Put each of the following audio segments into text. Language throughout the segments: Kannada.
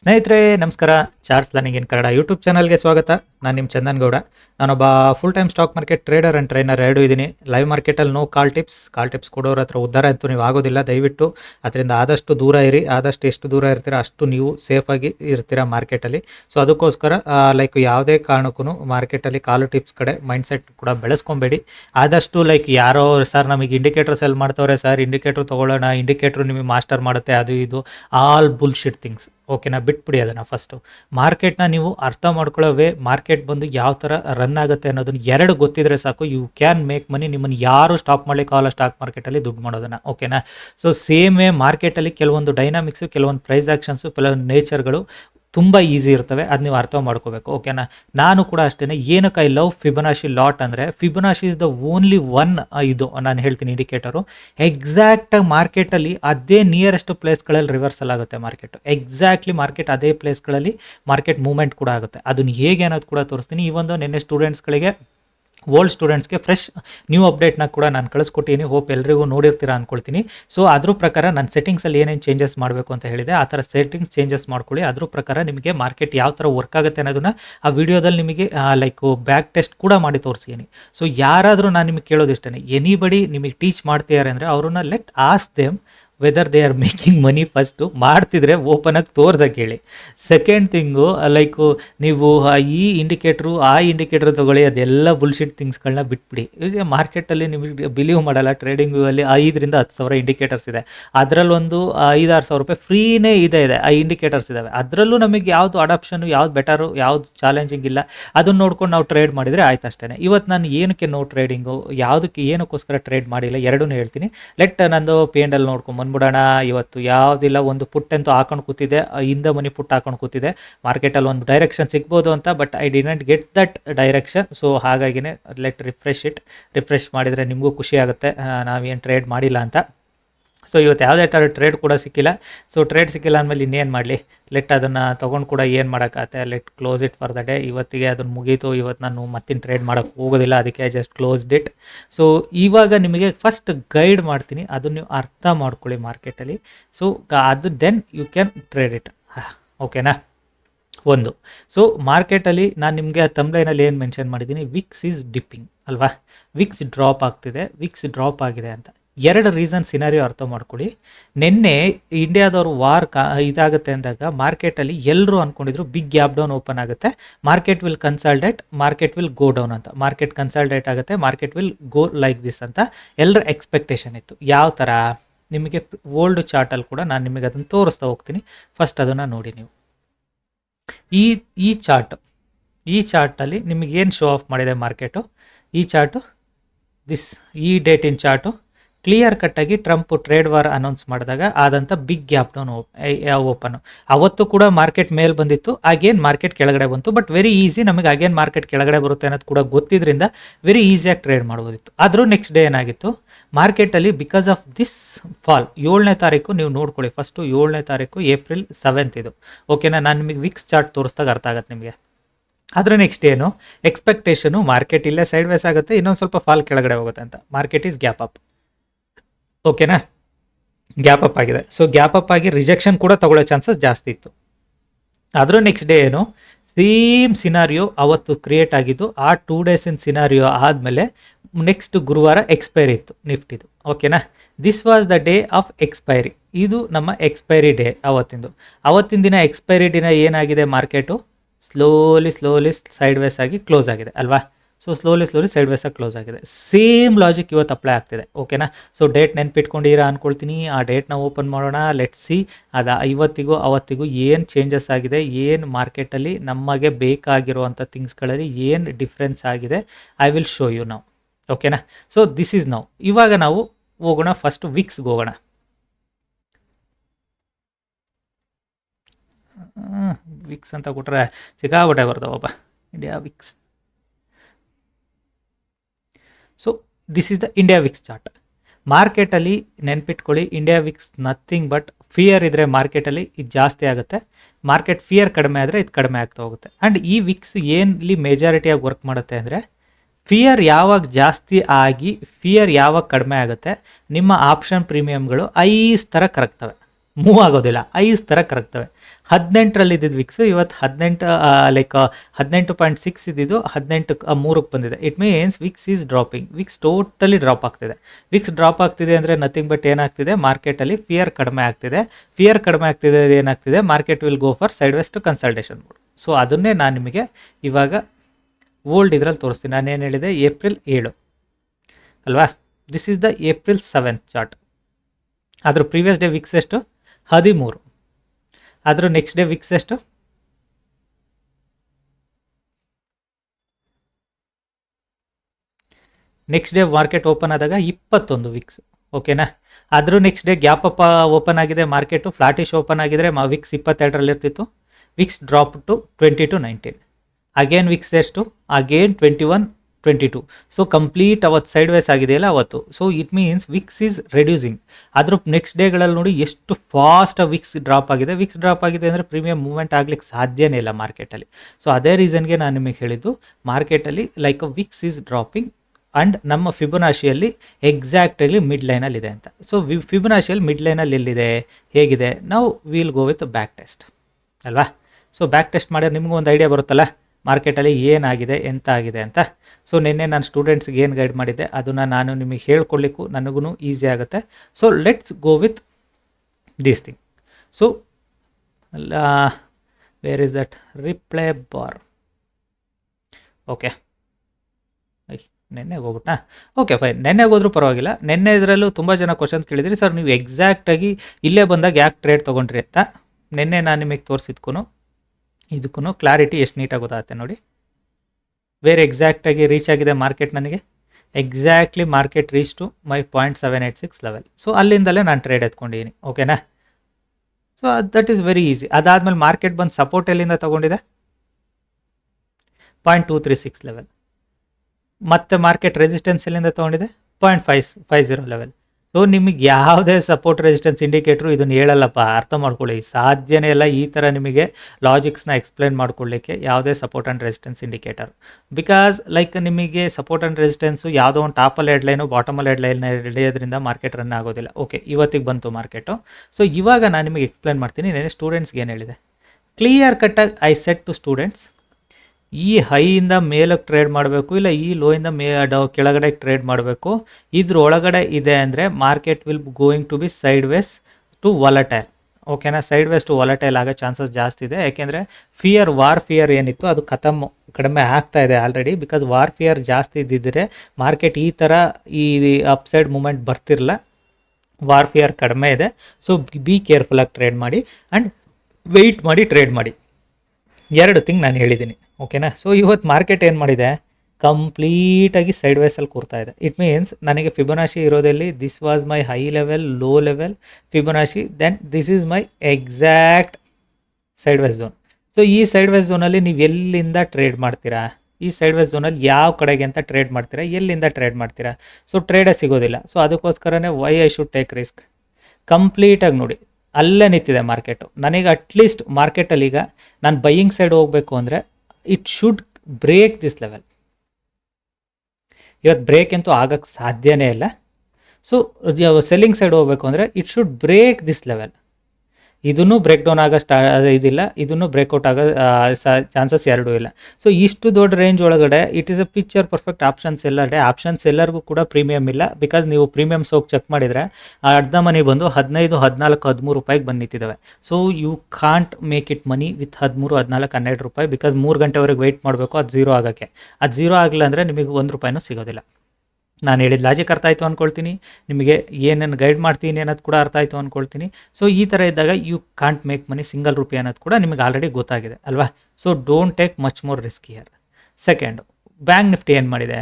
ಸ್ನೇಹಿತರೆ ನಮಸ್ಕಾರ. Charles learning in Kannada YouTube ಚಾನಲ್ಗೆ ಸ್ವಾಗತ. ನಾನು ನಿಮ್ಮ ಚಂದನ್ ಗೌಡ. ನಾನೊಬ್ಬ full time stock market trader and trainer ಎರಡು ಇದ್ದೀನಿ ಲೈವ್ ಮಾರ್ಕೆಟಲ್ಲಿ no call tips call tips ಕೊಡೋರ ಹತ್ರ ಉದ್ದಾರ ಅಂತೂ ನೀವು ಆಗೋದಿಲ್ಲ, ದಯವಿಟ್ಟು. ಅದರಿಂದ ಆದಷ್ಟು ದೂರ ಇರಿ. ಆದಷ್ಟು ಎಷ್ಟು ದೂರ ಇರ್ತೀರ ಅಷ್ಟು ನೀವು ಸೇಫಾಗಿ ಇರ್ತೀರ ಮಾರ್ಕೆಟಲ್ಲಿ ಸೊ ಅದಕ್ಕೋಸ್ಕರ ಲೈಕ್ ಯಾವುದೇ ಕಾರಣಕ್ಕೂ ಮಾರ್ಕೆಟಲ್ಲಿ ಕಾಲು ಟಿಪ್ಸ್ ಕಡೆ ಮೈಂಡ್ಸೆಟ್ ಕೂಡ ಬೆಳೆಸ್ಕೊಬೇಡಿ. ಆದಷ್ಟು ಲೈಕ್ ಯಾರೋ, ಸರ್, ನಮಗೆ ಇಂಡಿಕೇಟರ್ ಸೆಲ್ ಮಾಡ್ತವ್ರೆ, ಸರ್ ಇಂಡಿಕೇಟರ್ ತೊಗೊಳ್ಳೋಣ ಇಂಡಿಕೇಟರ್ ನಿಮಗೆ ಮಾಸ್ಟರ್ ಮಾಡುತ್ತೆ, ಅದು ಇದು. ಆಲ್ ಬುಲ್ಶಿಟ್ ಥಿಂಗ್ಸ್ ಓಕೆನಾ ಬಿಟ್ಬಿಡಿ ಅದನ್ನು ಫಸ್ಟು ಮಾರ್ಕೆಟ್ನ ನೀವು ಅರ್ಥ ಮಾಡ್ಕೊಳ್ಳೋವೇ ಮಾರ್ಕೆಟ್ ಬಂದು ಯಾವ ಥರ ರನ್ ಆಗುತ್ತೆ ಅನ್ನೋದನ್ನ ಎರಡು ಗೊತ್ತಿದ್ರೆ ಸಾಕು. ಯು ಕ್ಯಾನ್ ಮೇಕ್ ಮನಿ ನಿಮ್ಮನ್ನು ಯಾರು ಸ್ಟಾಪ್ ಮಾಡಲಿಕ್ಕೆ ಆಗಲ್ಲ ಸ್ಟಾಕ್ ಮಾರ್ಕೆಟಲ್ಲಿ ದುಡ್ಡು ಮಾಡೋದನ್ನು. ಓಕೆನಾ ಸೊ ಸೇಮ್ ವೇ ಮಾರ್ಕೆಟಲ್ಲಿ ಕೆಲವೊಂದು ಡೈನಾಮಿಕ್ಸು ಕೆಲವೊಂದು ಪ್ರೈಸ್ ಆ್ಯಕ್ಷನ್ಸು ಕೆಲವೊಂದು ನೇಚರ್ಗಳು ತುಂಬ ಈಸಿ ಇರ್ತವೆ, ಅದು ನೀವು ಅರ್ಥ ಮಾಡ್ಕೋಬೇಕು ಓಕೆನಾ ನಾನು ಕೂಡ ಅಷ್ಟೇ ಏನಕ್ಕೆ ಐ ಲವ್ ಫಿಬನಾಶಿ ಲಾಟ್ ಅಂದರೆ Fibonacci is the only one ಇದು ನಾನು ಹೇಳ್ತೀನಿ ಇಂಡಿಕೇಟರು ಎಕ್ಸಾಕ್ಟಾಗಿ ಮಾರ್ಕೆಟಲ್ಲಿ ಅದೇ ನಿಯರೆಸ್ಟ್ ಪ್ಲೇಸ್ಗಳಲ್ಲಿ ರಿವರ್ಸಲ್ ಆಗುತ್ತೆ ಮಾರ್ಕೆಟ್ ಎಕ್ಸಾಕ್ಟ್ಲಿ ಮಾರ್ಕೆಟ್ ಅದೇ ಪ್ಲೇಸ್ಗಳಲ್ಲಿ ಮಾರ್ಕೆಟ್ ಮೂವ್ಮೆಂಟ್ ಕೂಡ ಆಗುತ್ತೆ. ಅದನ್ನು ಹೇಗೆ ಅನ್ನೋದು ಕೂಡ ತೋರಿಸ್ತೀನಿ. ಈ ಒಂದು ನಿನ್ನೆ ಸ್ಟೂಡೆಂಟ್ಸ್ಗಳಿಗೆ ಓಲ್ಡ್ ಸ್ಟೂಡೆಂಟ್ಸ್ಗೆ ಫ್ರೆಶ್ ನ್ಯೂ ಅಪ್ಡೇಟ್ನ ಕೂಡ ನಾನು ಕಳಿಸ್ಕೊಟ್ಟಿನಿ ಹೋಪ್ ಎಲ್ಲರಿಗೂ ನೋಡಿರ್ತೀರಾ ಅಂದ್ಕೊಳ್ತೀನಿ ಸೊ ಅದ್ರ ಪ್ರಕಾರ ನಾನು ಸೆಟ್ಟಿಂಗ್ಸಲ್ಲಿ ಏನೇನು ಚೇಂಜಸ್ ಮಾಡಬೇಕು ಅಂತ ಹೇಳಿದೆ, ಆ ಥರ ಸೆಟ್ಟಿಂಗ್ಸ್ ಚೇಂಜಸ್ ಮಾಡ್ಕೊಳ್ಳಿ. ಅದ್ರ ಪ್ರಕಾರ ನಿಮಗೆ ಮಾರ್ಕೆಟ್ ಯಾವ ಥರ ವರ್ಕ್ ಆಗುತ್ತೆ ಅನ್ನೋದನ್ನ ಆ ವಿಡಿಯೋದಲ್ಲಿ ನಿಮಗೆ ಲೈಕ್ ಬ್ಯಾಕ್ ಟೆಸ್ಟ್ ಕೂಡ ಮಾಡಿ ತೋರಿಸ್ತೀನಿ ಸೊ ಯಾರಾದರೂ ನಾನು ನಿಮಗೆ ಕೇಳೋದಿಷ್ಟೇ ಎನಿಬಡಿ ನಿಮಗೆ ಟೀಚ್ ಮಾಡ್ತಿದ್ದಾರೆ ಅಂದರೆ ಅವ್ರನ್ನ let us them whether they are making money first ಮಾಡ್ತಿದ್ರೆ ಓಪನಾಗಿ ಆಗಿ ಕೇಳಿ. ಸೆಕೆಂಡ್ ಥಿಂಗು ಲೈಕು ನೀವು ಈ ಇಂಡಿಕೇಟ್ರು ಆ ಇಂಡಿಕೇಟ್ರ್ ತೊಗೊಳ್ಳಿ, ಅದೆಲ್ಲ ಬುಲ್ಶಿಟ್ ಥಿಂಗ್ಸ್ಗಳನ್ನ ಬಿಟ್ಬಿಡಿ. ಈಗ ಮಾರ್ಕೆಟಲ್ಲಿ ನಿಮಗೆ ಬಿಲೀವ್ ಮಾಡಲ್ಲ ಟ್ರೇಡಿಂಗ್ ಅಲ್ಲಿ ಐದರಿಂದ ಹತ್ತು ಸಾವಿರ ಇಂಡಿಕೇಟರ್ಸ್ ಇದೆ. ಅದರಲ್ಲೊಂದು ಐದಾರು ಸಾವಿರ ರೂಪಾಯಿ ಫ್ರೀನೇ ಇದೆ ಇದೆ. ಆ ಇಂಡಿಕೇಟರ್ಸ್ ಇದ್ದಾವೆ ಅದರಲ್ಲೂ ನಮಗೆ ಯಾವುದು ಅಡಾಪ್ಷನು ಯಾವ್ದು ಬೆಟರು ಯಾವ್ದು ಚಾಲೆಂಜಿಂಗ್ ಇಲ್ಲ, ಅದನ್ನು ನೋಡ್ಕೊಂಡು ನಾವು ಟ್ರೇಡ್ ಮಾಡಿದರೆ ಆಯ್ತು ಅಷ್ಟೇ ಇವತ್ತು ನಾನು ಏನಕ್ಕೆ ನೋ ಟ್ರೇಡಿಂಗು ಯಾವುದಕ್ಕೆ, ಏನಕ್ಕೋಸ್ಕರ ಟ್ರೇಡ್ ಮಾಡಿಲ್ಲ ಎರಡೂ ಹೇಳ್ತೀನಿ. ಲೆಟ್ ನಂದು ಪಿ ಎಂಡ್ ಅಲ್ಲಿ ನೋಡ್ಕೊಂಡು ಬಂದ್ಬಿಡೋಣ. ಇವತ್ತು ಯಾವುದಿಲ್ಲ, ಒಂದು ಪುಟ್ ಅಂತೂ ಹಾಕೊಂಡು ಕೂತಿದೆ ಹಿಂದೆ ಮನಿ ಪುಟ್ ಹಾಕೊಂಡು ಕೂತಿದೆ ಮಾರ್ಕೆಟಲ್ಲಿ ಒಂದು ಡೈರೆಕ್ಷನ್ ಸಿಗ್ಬೋದು ಅಂತ but I D not get that direction so ಹಾಗಾಗಿನೇ ಲೆಟ್ ರಿಫ್ರೆಶ್ ಇಟ್ ರಿಫ್ರೆಶ್ ಮಾಡಿದರೆ ನಿಮಗೂ ಖುಷಿ ಆಗುತ್ತೆ. ನಾವೇನು ಟ್ರೇಡ್ ಮಾಡಿಲ್ಲ ಅಂತ. ಸೊ ಇವತ್ತು ಯಾವುದೇ ಥರ ಟ್ರೇಡ್ ಕೂಡ ಸಿಕ್ಕಿಲ್ಲ. ಸೊ ಟ್ರೇಡ್ ಸಿಕ್ಕಿಲ್ಲ ಅಂದಮೇಲೆ ಇನ್ನೇನು ಮಾಡಲಿ? ಲೆಟ್ ಅದನ್ನು ತೊಗೊಂಡು ಕೂಡ ಏನು ಮಾಡೋಕ್ಕಾಗತ್ತೆ let close it for the day ಇವತ್ತಿಗೆ ಅದನ್ನು ಮುಗೀತು. ಇವತ್ತು ನಾನು ಮತ್ತಿನ ಟ್ರೇಡ್ ಮಾಡೋಕ್ಕೆ ಹೋಗೋದಿಲ್ಲ. ಅದಕ್ಕೆ ಜಸ್ಟ್ ಕ್ಲೋಸ್ಡ್ ಇಟ್ ಸೊ ಇವಾಗ ನಿಮಗೆ ಫಸ್ಟ್ ಗೈಡ್ ಮಾಡ್ತೀನಿ. ಅದನ್ನು ನೀವು ಅರ್ಥ ಮಾಡ್ಕೊಳ್ಳಿ ಮಾರ್ಕೆಟಲ್ಲಿ ಸೊ ಅದು then you can trade it ಓಕೆನಾ ಒಂದು. ಸೊ ಮಾರ್ಕೆಟಲ್ಲಿ ನಾನು ನಿಮಗೆ ಆ ತಂಬ್ಲೈನಲ್ಲಿ ಏನು ಮೆನ್ಷನ್ ಮಾಡಿದ್ದೀನಿ ವಿಕ್ಸ್ ಈಸ್ ಡಿಪ್ಪಿಂಗ್ ಅಲ್ವಾ? ವಿಕ್ಸ್ ಡ್ರಾಪ್ ಆಗ್ತಿದೆ. ವಿಕ್ಸ್ ಡ್ರಾಪ್ ಆಗಿದೆ ಅಂತ. ಎರಡು ರೀಸನ್ ಸಿನಾರಿಯೋ ಅರ್ಥ ಮಾಡ್ಕೊಳ್ಳಿ. ನಿನ್ನೆ ಇಂಡಿಯಾದವರು ವಾರ್ ಕಾ ಇದಾಗುತ್ತೆ ಅಂದಾಗ ಮಾರ್ಕೆಟಲ್ಲಿ ಎಲ್ಲರೂ ಅಂದ್ಕೊಂಡಿದ್ರು ಬಿಗ್ ಗ್ಯಾಪ್ ಡೌನ್ ಓಪನ್ ಆಗುತ್ತೆ. Market will consolidate market will go down ಅಂತ. ಮಾರ್ಕೆಟ್ ಕನ್ಸಲ್ಡೇಟ್ ಆಗುತ್ತೆ market will go like this ಅಂತ ಎಲ್ಲರ ಎಕ್ಸ್ಪೆಕ್ಟೇಷನ್ ಇತ್ತು. ಯಾವ ಥರ ನಿಮಗೆ ಓಲ್ಡ್ ಚಾರ್ಟಲ್ಲಿ ಕೂಡ ನಾನು ನಿಮಗೆ ಅದನ್ನು ತೋರಿಸ್ತಾ ಹೋಗ್ತೀನಿ. ಫಸ್ಟ್ ಅದನ್ನು ನೋಡಿ ನೀವು. ಈ ಈ ಚಾರ್ಟ್ ಈ ಚಾರ್ಟಲ್ಲಿ ನಿಮಗೇನು ಶೋ ಆಫ್ ಮಾಡಿದೆ ಮಾರ್ಕೆಟು ಈ ಚಾರ್ಟು ದಿಸ್ ಈ ಡೇಟಿನ ಚಾರ್ಟು ಕ್ಲಿಯರ್ ಕಟ್ಟಾಗಿ ಟ್ರಂಪ್ ಟ್ರೇಡ್ ವಾರ್ ಅನೌನ್ಸ್ ಮಾಡಿದಾಗ ಆದಂಥ ಬಿಗ್ ಗ್ಯಾಪ್ ಡೌನ್ ಓಪನ್ ಅವತ್ತು ಕೂಡ ಮಾರ್ಕೆಟ್ ಮೇಲೆ ಬಂದಿತ್ತು ಆಗೇನ್ ಮಾರ್ಕೆಟ್ ಕೆಳಗಡೆ ಬಂತು ಬಟ್ ವೆರಿ ಈಸಿ ನಮಗೆ ಆಗೇನ್ ಮಾರ್ಕೆಟ್ ಕೆಳಗಡೆ ಬರುತ್ತೆ ಅನ್ನೋದು ಕೂಡ ಗೊತ್ತಿದ್ರಿಂದ ವೆರಿ ಈಸಿಯಾಗಿ ಟ್ರೇಡ್ ಮಾಡ್ಬೋದಿತ್ತು. ಆದರೂ ನೆಕ್ಸ್ಟ್ ಡೇ ಏನಾಗಿತ್ತು? ಮಾರ್ಕೆಟಲ್ಲಿ ಬಿಕಾಸ್ ಆಫ್ ದಿಸ್ ಫಾಲ್ ಏಳನೇ ತಾರೀಕು ನೀವು ನೋಡ್ಕೊಳ್ಳಿ ಫಸ್ಟು ಏಳನೇ ತಾರೀಕು ಏಪ್ರಿಲ್ ಸೆವೆಂತ್ ಇದು. ಓಕೆನಾ ನಾನು ನಿಮಗೆ ವಿಕ್ಸ್ ಚಾರ್ಟ್ ತೋರಿಸ್ದಾಗ ಅರ್ಥ ಆಗುತ್ತೆ ನಿಮಗೆ. ಆದರೆ ನೆಕ್ಸ್ಟ್ ಏನು? ಎಕ್ಸ್ಪೆಕ್ಟೇಷನು ಮಾರ್ಕೆಟ್ ಇಲ್ಲೇ ಸೈಡ್ ವೇಸ್ ಆಗುತ್ತೆ, ಇನ್ನೊಂದು ಸ್ವಲ್ಪ ಫಾಲ್ ಕೆಳಗಡೆ ಹೋಗುತ್ತೆ ಅಂತ. ಮಾರ್ಕೆಟ್ ಈಸ್ ಗ್ಯಾಪ್ ಅಪ್ ಓಕೆನಾ ಗ್ಯಾಪ್ ಅಪ್ ಆಗಿದೆ. ಸೊ ಗ್ಯಾಪ್ ಅಪ್ ಆಗಿ ರಿಜೆಕ್ಷನ್ ಕೂಡ ತಗೊಳ್ಳೋ ಚಾನ್ಸಸ್ ಜಾಸ್ತಿ ಇತ್ತು. ಆದರೂ ನೆಕ್ಸ್ಟ್ ಡೇ ಏನು? ಸೇಮ್ ಸಿನಾರಿಯೋ ಅವತ್ತು ಕ್ರಿಯೇಟ್ ಆಗಿದ್ದು, ಆ ಟೂ ಡೇಸಿನ ಸಿನಾರಿಯೋ ಆದಮೇಲೆ ನೆಕ್ಸ್ಟ್ ಗುರುವಾರ ಎಕ್ಸ್ಪೈರಿ ಇತ್ತು ನಿಫ್ಟಿದು ಓಕೆನಾ this was the day of expiry ಇದು ನಮ್ಮ ಎಕ್ಸ್ಪೈರಿ ಡೇ ಅವತ್ತಿಂದು. ಅವತ್ತಿನ ದಿನ ಎಕ್ಸ್ಪೈರಿ ದಿನ ಏನಾಗಿದೆ market slowly slowly sideways ಆಗಿ ಕ್ಲೋಸ್ ಆಗಿದೆ, ಅಲ್ವಾ? So slowly slowly sideways ಆಗಿ ಕ್ಲೋಸ್ ಆಗಿದೆ. ಸೇಮ್ ಲಾಜಿಕ್ ಇವತ್ತು ಅಪ್ಲೈ ಆಗ್ತಿದೆ. ಓಕೆನಾ ಸೊ ಡೇಟ್ ನೆನ್ಪಿಟ್ಕೊಂಡಿರಾ ಅನ್ಕೊಳ್ತೀನಿ. ಆ ಡೇಟ್ನ ಓಪನ್ ಮಾಡೋಣ. ಲೆಟ್ ಸಿ ಅದು ಇವತ್ತಿಗೂ ಅವತ್ತಿಗೂ ಏನು ಚೇಂಜಸ್ ಆಗಿದೆ? ಏನು ಮಾರ್ಕೆಟಲ್ಲಿ ನಮಗೆ ಬೇಕಾಗಿರುವಂಥ ಥಿಂಗ್ಸ್ಗಳಲ್ಲಿ ಏನು ಡಿಫ್ರೆನ್ಸ್ ಆಗಿದೆ? ಐ ವಿಲ್ ಶೋ ಯು ನಾವು ಓಕೆನಾ ಸೊ ದಿಸ್ ಈಸ್ ನಾವು ಇವಾಗ ನಾವು ಹೋಗೋಣ. ಫಸ್ಟ್ ವಿಕ್ಸ್ಗೆ ಹೋಗೋಣ. ವಿಕ್ಸ್ ಅಂತ ಕೊಟ್ಟರೆ ಸಿಗಾಬಟ್ಟೆ ಬರ್ತಾವಪ್ಪ. India VIX so this is the India VIX chart ಮಾರ್ಕೆಟಲ್ಲಿ ನೆನ್ಪಿಟ್ಕೊಳ್ಳಿ India VIX nothing but fear ಇದ್ದರೆ ಮಾರ್ಕೆಟಲ್ಲಿ ಇದು ಜಾಸ್ತಿ ಆಗುತ್ತೆ ಮಾರ್ಕೆಟ್ ಫಿಯರ್ ಕಡಿಮೆ ಆದರೆ ಇದು ಕಡಿಮೆ ಆಗ್ತಾ ಹೋಗುತ್ತೆ ಆ್ಯಂಡ್ ಈ ವಿಕ್ಸ್ ಏನಲ್ಲಿ ಮೆಜಾರಿಟಿಯಾಗಿ ವರ್ಕ್ ಮಾಡುತ್ತೆ ಅಂದರೆ ಫಿಯರ್ ಯಾವಾಗ ಜಾಸ್ತಿ ಆಗಿ ಫಿಯರ್ ಯಾವಾಗ ಕಡಿಮೆ ಆಗುತ್ತೆ ನಿಮ್ಮ ಆಪ್ಷನ್ ಪ್ರೀಮಿಯಮ್ಗಳು ಐಸ್ ಥರ ಕರಗ್ತವೆ ಮೂವ್ ಆಗೋದಿಲ್ಲ. ಐಸ್ ಥರ ಕರಗ್ತವೆ. ಹದಿನೆಂಟರಲ್ಲಿ ಇದ್ದಿದ್ದು ವಿಕ್ಸು ಇವತ್ತು ಹದಿನೆಂಟು ಲೈಕ್ ಹದಿನೆಂಟು ಪಾಯಿಂಟ್ ಸಿಕ್ಸ್ ಇದ್ದಿದ್ದು ಹದಿನೆಂಟು ಮೂರಕ್ಕೆ ಬಂದಿದೆ. It means VIX is dropping VIX totally drop ಆಗ್ತಿದೆ. ವಿಕ್ಸ್ ಡ್ರಾಪ್ ಆಗ್ತಿದೆ ಅಂದರೆ ನಥಿಂಗ್ ಬಟ್ ಏನಾಗ್ತಿದೆ? ಮಾರ್ಕೆಟಲ್ಲಿ ಫಿಯರ್ ಕಡಿಮೆ ಆಗ್ತಿದೆ. ಫಿಯರ್ ಕಡಿಮೆ ಆಗ್ತಿದೆ ಏನಾಗ್ತಿದೆ? Market will go for sideways consolidation so ಅದನ್ನೇ ನಾನು ನಿಮಗೆ ಇವಾಗ ಓಲ್ಡ್ ಇದರಲ್ಲಿ ತೋರಿಸ್ತೀನಿ. ನಾನು ಏನು ಹೇಳಿದೆ? ಏಪ್ರಿಲ್ ಏಳು. ಅಲ್ವಾ? This is the April seventh chart ಅದ್ರ ಪ್ರೀವಿಯಸ್ ಡೇ ವಿಕ್ಸ್ ಎಷ್ಟು? ಹದಿಮೂರು. ಆದರೂ ನೆಕ್ಸ್ಟ್ ಡೇ ವಿಕ್ಸ್ ಎಷ್ಟು? ನೆಕ್ಸ್ಟ್ ಡೇ ಮಾರ್ಕೆಟ್ ಓಪನ್ ಆದಾಗ ಇಪ್ಪತ್ತೊಂದು ವಿಕ್ಸ್ ಓಕೆನಾ ಆದರೂ next day gap up open ಆಗಿದೆ ಮಾರ್ಕೆಟು ಫ್ಲಾಟಿಶ್ ಓಪನ್ ಆಗಿದ್ರೆ ಮಾ ವಿಕ್ಸ್ ಇಪ್ಪತ್ತೆರಡರಲ್ಲಿ ಇರ್ತಿತ್ತು. VIX drop to twenty two nineteen again VIX ಎಷ್ಟು? Again twenty one twenty two so complete ಅವತ್ತು ಸೈಡ್ ವೈಸ್ ಆಗಿದೆಯಲ್ಲ ಅವತ್ತು. So it means VIX is reducing ಅದ್ರ ನೆಕ್ಸ್ಟ್ ಡೇಗಳಲ್ಲಿ ನೋಡಿ ಎಷ್ಟು ಫಾಸ್ಟ್ ವಿಕ್ಸ್ ಡ್ರಾಪ್ ಆಗಿದೆ. ವಿಕ್ಸ್ ಡ್ರಾಪ್ ಆಗಿದೆ ಅಂದರೆ ಪ್ರೀಮಿಯಂ ಮೂವ್ಮೆಂಟ್ ಆಗ್ಲಿಕ್ಕೆ ಸಾಧ್ಯನೇ ಇಲ್ಲ ಮಾರ್ಕೆಟಲ್ಲಿ. ಸೊ ಅದೇ ರೀಸನ್ಗೆ ನಾನು ನಿಮಗೆ ಹೇಳಿದ್ದು, ಮಾರ್ಕೆಟಲ್ಲಿ like VIX is dropping and ನಮ್ಮ ಫಿಬುನಾಶಿಯಲ್ಲಿ ಎಕ್ಸಾಕ್ಟಾಗಿ ಮಿಡ್ ಲೈನಲ್ಲಿ ಅಂತ. ಸೊ ವಿ ಫಿಬುನಾಶಿಯಲ್ಲಿ ಮಿಡ್ ಲೈನಲ್ಲಿ ಎಲ್ಲಿದೆ? ಹೇಗಿದೆ? ನಾವು will go with back test ಅಲ್ವಾ? ಸೊ ಬ್ಯಾಕ್ ಟೆಸ್ಟ್ ಮಾಡಿದ್ರೆ ನಿಮಗೂ ಒಂದು ಐಡಿಯಾ ಬರುತ್ತಲ್ಲ? ಮಾರ್ಕೆಟಲ್ಲಿ ಏನಾಗಿದೆ ಎಂತ ಆಗಿದೆ ಅಂತ. ಸೊ ನಿನ್ನೆ ನಾನು ಸ್ಟೂಡೆಂಟ್ಸ್ಗೆ ಏನು ಗೈಡ್ ಮಾಡಿದ್ದೆ, ಅದನ್ನು ನಾನು ನಿಮಗೆ ಹೇಳ್ಕೊಡ್ಲಿಕ್ಕೂ ನನಗೂ ಈಸಿ ಆಗುತ್ತೆ. So let's go with these thing so where is that reply bar okay ನೆನ್ನೆಗೆ ಹೋಗ್ಬಿಟ್ನಾ? ಓಕೆ ಫೈನ್ ನೆನ್ನೆಗೆ ಹೋದ್ರೂ ಪರವಾಗಿಲ್ಲ. ನೆನ್ನೆ ಇದರಲ್ಲೂ ತುಂಬ ಜನ ಕ್ವಶನ್ಸ್ ಕೇಳಿದ್ರಿ. ಸರ್ ನೀವು ಎಕ್ಸಾಕ್ಟಾಗಿ ಇಲ್ಲೇ ಬಂದಾಗ ಯಾಕೆ ಟ್ರೇಡ್ ತೊಗೊಂಡ್ರಿ ಅಂತ. ನಿನ್ನೆ ನಾನು ನಿಮಗೆ ತೋರಿಸಿದ್ಕೂ ಇದಕ್ಕೂ ಕ್ಲಾರಿಟಿ ಎಷ್ಟು ನೀಟಾಗಿ ಗೊತ್ತಾಗುತ್ತೆ ನೋಡಿ. ವೇರ್ ಎಕ್ಸಾಕ್ಟಾಗಿ ರೀಚ್ ಆಗಿದೆ ಮಾರ್ಕೆಟ್ ನನಗೆ? Exactly market reach to my point seven eight six level so ಅಲ್ಲಿಂದಲೇ ನಾನು ಟ್ರೇಡ್ ಎತ್ಕೊಂಡಿದ್ದೀನಿ. ಓಕೆನಾ so that is very easy ಅದಾದಮೇಲೆ ಮಾರ್ಕೆಟ್ ಬಂದು ಸಪೋರ್ಟ್ ಎಲ್ಲಿಂದ ತೊಗೊಂಡಿದೆ? Point two three six level ಮತ್ತೆ ಮಾರ್ಕೆಟ್ ರೆಸಿಸ್ಟೆನ್ಸ್ ಎಲ್ಲಿಂದ ತೊಗೊಂಡಿದೆ? Point five five zero level so ನಿಮಗೆ ಯಾವುದೇ ಸಪೋರ್ಟ್ ರೆಸಿಸ್ಟೆನ್ಸ್ ಇಂಡಿಕೇಟ್ರು ಇದನ್ನು ಹೇಳಲ್ಲಪ್ಪ, ಅರ್ಥ ಮಾಡ್ಕೊಳ್ಳಿ. ಸಾಧ್ಯನೇ ಇಲ್ಲ ಈ ಥರ ನಿಮಗೆ ಲಾಜಿಕ್ಸ್ನ ಎಕ್ಸ್ಪ್ಲೈನ್ ಮಾಡ್ಕೊಳ್ಳಿಕ್ಕೆ ಯಾವುದೇ support and resistance indicator because like ನಿಮಗೆ ಸಪೋರ್ಟ್ ಆ್ಯಂಡ್ ರೆಸಿಸ್ಟೆನ್ಸು ಯಾವುದೋ ಒಂದು ಟಾಪಲ್ಲಿ ಹೆಡ್ಲೈನು ಬಾಟಮಲ್ಲಿ ಹೆಡ್ಲೈನ್ ಹಿಡಿಯೋದ್ರಿಂದ ಮಾರ್ಕೆಟ್ ರನ್ ಆಗೋದಿಲ್ಲ. ಓಕೆ ಇವತ್ತಿಗೆ ಬಂತು ಮಾರ್ಕೆಟು ಸೊ ಇವಾಗ ನಾನು ನಿಮಗೆ ಎಕ್ಸ್ಪ್ಲೈನ್ ಮಾಡ್ತೀನಿ. ನೆನೆ ಸ್ಟೂಡೆಂಟ್ಸ್ಗೆ ಏನು ಹೇಳಿದೆ? ಕ್ಲಿಯರ್ ಕಟ್ಟಾಗಿ ಐ ಸೆಟ್ ಟು ಸ್ಟೂಡೆಂಟ್ಸ್ ಈ ಹೈಯಿಂದ ಮೇಲಕ್ಕೆ ಟ್ರೇಡ್ ಮಾಡಬೇಕು ಇಲ್ಲ ಈ ಲೋಯಿಂದ ಮೇ ಕೆಳಗಡೆ ಟ್ರೇಡ್ ಮಾಡಬೇಕು. ಇದ್ರ ಒಳಗಡೆ ಇದೆ ಅಂದರೆ market will going to be sideways to volatile ಓಕೆನಾ ಸೈಡ್ ವೇಸ್ ಟು ವಾಲಟೈಲ್ ಆಗೋ ಚಾನ್ಸಸ್ ಜಾಸ್ತಿ ಇದೆ. ಯಾಕೆಂದರೆ ಫಿಯರ್ ವಾರ್ ಫಿಯರ್ ಏನಿತ್ತು, ಅದು ಖತಮ್ ಕಡಿಮೆ ಆಗ್ತಾ ಇದೆ ಆಲ್ರೆಡಿ ಬಿಕಾಸ್ ವಾರ್ ಫಿಯರ್ ಜಾಸ್ತಿ ಇದ್ದಿದ್ದರೆ ಮಾರ್ಕೆಟ್ ಈ ಥರ ಈ ಅಪ್ಸೈಡ್ ಮೂಮೆಂಟ್ ಬರ್ತಿರಲ್ಲ. ವಾರ್ ಫಿಯರ್ ಕಡಿಮೆ ಇದೆ. ಸೊ ಬಿ ಕೇರ್ಫುಲ್ಲಾಗಿ ಟ್ರೇಡ್ ಮಾಡಿ ಆ್ಯಂಡ್ ವೆಯ್ಟ್ ಮಾಡಿ ಟ್ರೇಡ್ ಮಾಡಿ. ಎರಡು ತಿಂಗ್ ನಾನು ಹೇಳಿದ್ದೀನಿ ಓಕೆನಾ? ಸೊ ಇವತ್ತು ಮಾರ್ಕೆಟ್ ಏನು ಮಾಡಿದೆ? ಕಂಪ್ಲೀಟಾಗಿ ಸೈಡ್ ವೇಸಲ್ಲಿ ಕೂರ್ತಾ ಇದೆ. ಇಟ್ ಮೀನ್ಸ್ ನನಗೆ Fibonacci ಇರೋದಲ್ಲಿ this was my high level low level Fibonacci then this is my exact sideways zone so ಈ ಸೈಡ್ ವೇಸ್ ಝೋನಲ್ಲಿ ನೀವು ಎಲ್ಲಿಂದ ಟ್ರೇಡ್ ಮಾಡ್ತೀರಾ? ಈ ಸೈಡ್ ವೇಸ್ ಝೋನಲ್ಲಿ ಯಾವ ಕಡೆಗೆ ಅಂತ ಟ್ರೇಡ್ ಮಾಡ್ತೀರಾ? ಎಲ್ಲಿಂದ ಟ್ರೇಡ್ ಮಾಡ್ತೀರಾ? ಸೊ ಟ್ರೇಡೇ ಸಿಗೋದಿಲ್ಲ. ಸೊ ಅದಕ್ಕೋಸ್ಕರನೇ why I should take risk ಕಂಪ್ಲೀಟಾಗಿ ನೋಡಿ, ಅಲ್ಲೇ ನಿಂತಿದೆ ಮಾರ್ಕೆಟು ನನಗೆ ಅಟ್ಲೀಸ್ಟ್ ಮಾರ್ಕೆಟಲ್ಲಿ ಈಗ ನಾನು ಬೈಯಿಂಗ್ ಸೈಡ್ ಹೋಗಬೇಕು ಅಂದರೆ it should break this level ಇವತ್ತು ಬ್ರೇಕ್ ಅಂತೂ ಆಗೋಕ್ಕೆ ಸಾಧ್ಯವೇ ಇಲ್ಲ. ಸೊ ಸೆಲ್ಲಿಂಗ್ ಸೈಡ್ ಹೋಗಬೇಕು ಅಂದರೆ it should break this level ಇದನ್ನು ಬ್ರೇಕ್ ಡೌನ್ ಆಗೋ ಸ್ಟಾ ಇದಿಲ್ಲ, ಇದನ್ನು ಬ್ರೇಕ್ಔಟ್ ಆಗೋ ಚಾನ್ಸಸ್ ಎರಡೂ ಇಲ್ಲ. ಸೊ ಇಷ್ಟು ದೊಡ್ಡ ರೇಂಜ್ ಒಳಗಡೆ it is a picture perfect options ಎಲ್ಲರೇ options ಎಲ್ಲರಿಗೂ ಕೂಡ ಪ್ರೀಮಿಯಮ್ ಇಲ್ಲ. ಬಿಕಾಸ್ ನೀವು ಪ್ರೀಮಿಯಂ ಹೋಗಿ ಚೆಕ್ ಮಾಡಿದರೆ ಅರ್ಧ ಮನೆ ಬಂದು ಹದಿನೈದು, ಹದಿನಾಲ್ಕು, ಹದಿಮೂರು ರೂಪಾಯಿಗೆ ಬಂದು ನಿಂತಿದ್ದಾವೆ so you can't make it money with ಹದಿಮೂರು, ಹದಿನಾಲ್ಕು, ಹನ್ನೆರಡು ರೂಪಾಯಿ ಬಿಕಾಸ್ ಮೂರು ಗಂಟೆವರೆಗೆ ವೆಯ್ಟ್ ಮಾಡಬೇಕು, ಅದು ಝೀರೋ ಆಗೋಕ್ಕೆ. ಅದು ಝೀರೋ ಆಗಲಿಲ್ಲ ಅಂದರೆ ನಿಮಗೆ ಒಂದು ರೂಪಾಯಿನೂ ಸಿಗೋದಿಲ್ಲ. ನಾನು ಹೇಳಿದ ಲಾಜಿಕ್ ಅರ್ಥ ಆಯಿತು ಅಂದ್ಕೊಳ್ತೀನಿ ನಿಮಗೆ ಏನೇನು ಗೈಡ್ ಮಾಡ್ತೀನಿ ಅನ್ನೋದು ಕೂಡ ಅರ್ಥ ಆಯಿತು ಅಂದ್ಕೊಳ್ತೀನಿ ಸೊ ಈ ಥರ ಇದ್ದಾಗ you can't make money single rupee ಅನ್ನೋದು ಕೂಡ ನಿಮಗೆ ಆಲ್ರೆಡಿ ಗೊತ್ತಾಗಿದೆ, ಅಲ್ವಾ? So don't take much more risk here second Bank Nifty ಏನು ಮಾಡಿದೆ?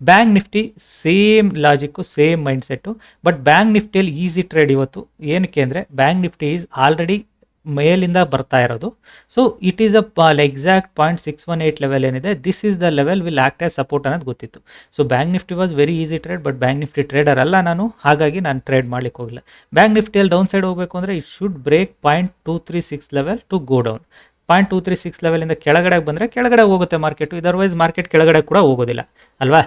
Bank Nifty same logic same mindset but Bank ನಿಫ್ಟಿಯಲ್ಲಿ easy trade ಇವತ್ತು. ಏನಕ್ಕೆ ಅಂದರೆ ಬ್ಯಾಂಕ್ ನಿಫ್ಟಿ ಈಸ್ ಆಲ್ರೆಡಿ ಮೇಲಿಂದ ಬರ್ತಾ ಇರೋದು. So it is a exact point six one eight level ಏನಿದೆ. This is the level will act as support ಅನ್ನೋದು ಗೊತ್ತಿತ್ತು. So Bank Nifty was very easy trade but Bank Nifty trader ಅಲ್ಲ ನಾನು. ಹಾಗಾಗಿ ನಾನು ಟ್ರೇಡ್ ಮಾಡ್ಲಿಕ್ಕೆ ಹೋಗಿಲ್ಲ ಬ್ಯಾಂಕ್ ನಿಫ್ಟಿಯಲ್ಲಿ ಡೌನ್ ಸೈಡ್ ಹೋಗಬೇಕು ಅಂದರೆ it should break point two three six level to go down point two three six ಲೆವೆಲಿಂದ ಕೆಳಗಡೆ ಬಂದರೆ ಕೆಳಗಡೆ ಹೋಗುತ್ತೆ ಮಾರ್ಕೆಟು ಇದರ್ವೈಸ್ ಮಾರ್ಕೆಟ್ ಕೆಳಗಡೆ ಕೂಡ ಹೋಗೋದಿಲ್ಲ. ಅಲ್ವಾ?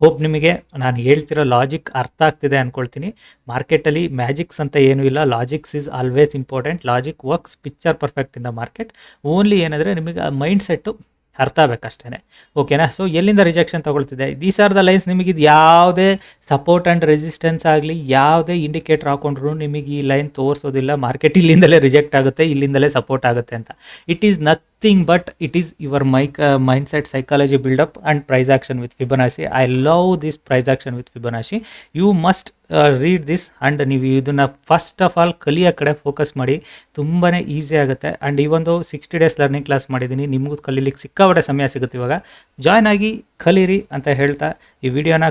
ಹೋಪ್ ನಿಮಗೆ ನಾನು ಹೇಳ್ತಿರೋ ಲಾಜಿಕ್ ಅರ್ಥ ಆಗ್ತಿದೆ ಅಂದ್ಕೊಳ್ತೀನಿ ಮಾರ್ಕೆಟಲ್ಲಿ ಮ್ಯಾಜಿಕ್ಸ್ ಅಂತ ಏನೂ ಇಲ್ಲ. Logics is always important logic works picture perfect in the market only ಏನಂದರೆ ನಿಮಗೆ ಮೈಂಡ್ ಸೆಟ್ಟು ಅರ್ಥ ಆಗಬೇಕಷ್ಟೇ ಓಕೆನಾ ಸೊ ಎಲ್ಲಿಂದ ರಿಜೆಕ್ಷನ್ ತೊಗೊಳ್ತಿದೆ ದೀಸ್ ಆರ್ ದ ಲೈನ್ಸ್ ನಿಮಗೆ ಇದು ಯಾವುದೇ ಸಪೋರ್ಟ್ ಆ್ಯಂಡ್ ರೆಸಿಸ್ಟೆನ್ಸ್ ಆಗಲಿ, ಯಾವುದೇ ಇಂಡಿಕೇಟರ್ ಹಾಕೊಂಡ್ರು ನಿಮಗೆ ಈ ಲೈನ್ ತೋರಿಸೋದಿಲ್ಲ. ಮಾರ್ಕೆಟ್ ಇಲ್ಲಿಂದಲೇ ರಿಜೆಕ್ಟ್ ಆಗುತ್ತೆ, ಇಲ್ಲಿಂದಲೇ ಸಪೋರ್ಟ್ ಆಗುತ್ತೆ ಅಂತ. It is nothing but it is your my mindset psychology buildup and price action with Fibonacci I love this price action with Fibonacci you must read this and ನೀವು ಇದನ್ನು ಫಸ್ಟ್ ಆಫ್ ಆಲ್ ಕಲಿಯೋ ಕಡೆ ಫೋಕಸ್ ಮಾಡಿ. ತುಂಬಾ ಈಸಿ ಆಗುತ್ತೆ. ಆ್ಯಂಡ್ ಈ ಒಂದು ಸಿಕ್ಸ್ಟಿ ಡೇಸ್ ಲರ್ನಿಂಗ್ ಕ್ಲಾಸ್ ಮಾಡಿದ್ದೀನಿ. ನಿಮಗೂ ಕಲೀಲಿಕ್ಕೆ ಸಿಕ್ಕಾಪಟ್ಟೆ ಸಮಯ ಸಿಗುತ್ತೆ ಇವಾಗ. ಜಾಯ್ನ್ ಆಗಿ ಕಲೀರಿ ಅಂತ ಹೇಳ್ತಾ ಈ ವಿಡಿಯೋನ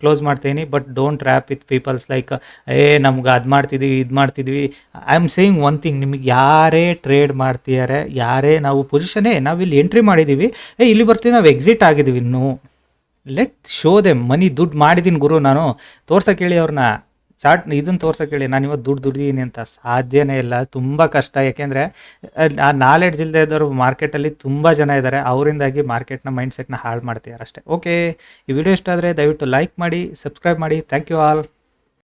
ಕ್ಲೋಸ್ ಮಾಡ್ತೀನಿ. But don't rap with peoples like ಏ, ನಮ್ಗೆ ಅದು ಮಾಡ್ತಿದ್ವಿ, ಇದು ಮಾಡ್ತಿದ್ವಿ. I am saying one thing ನಿಮಗೆ ಯಾರೇ ಟ್ರೇಡ್ ಮಾಡ್ತಿದ್ದಾರೆ ಯಾರೇ ನಾವು ಪೊಸಿಷನೇ ನಾವು ಇಲ್ಲಿ ಎಂಟ್ರಿ ಮಾಡಿದ್ದೀವಿ ಏ, ಇಲ್ಲಿ ಬರ್ತೀವಿ, ನಾವು ಎಕ್ಸಿಟ್ ಆಗಿದ್ದೀವಿ ಇನ್ನೂ. ಲೆಟ್ ಶೋ ದೆ ಮನಿ ದುಡ್ಡು ಮಾಡಿದ್ದೀನಿ ಗುರು ನಾನು. ತೋರ್ಸಕ್ಕೆ ಹೇಳಿ ಅವ್ರನ್ನ ಚಾರ್ಟ್ ಇದನ್ನು ತೋರ್ಸಕ್ಕೆ ಹೇಳಿ ನಾನು ಇವತ್ತು ದುಡ್ಡು ದುಡ್ದಿದ್ದೀನಿ ಅಂತ ಸಾಧ್ಯನೇ ಇಲ್ಲ. ತುಂಬ ಕಷ್ಟ. ಯಾಕೆಂದರೆ ಆ ನಾಲೆಡ್ಜ್ ಇಲ್ಲದೆ ಇದ್ದವರು ಮಾರ್ಕೆಟಲ್ಲಿ ತುಂಬ ಜನ ಇದ್ದಾರೆ ಅವರಿಂದಾಗಿ ಮಾರ್ಕೆಟ್ನ ಮೈಂಡ್ ಸೆಟ್ನ ಹಾಳು ಮಾಡ್ತಿದ್ದಾರೆ ಅಷ್ಟೇ. ಓಕೆ ಈ ವಿಡಿಯೋ ಇಷ್ಟ ಆದರೆ ದಯವಿಟ್ಟು ಲೈಕ್ ಮಾಡಿ ಸಬ್ಸ್ಕ್ರೈಬ್ ಮಾಡಿ. Thank you all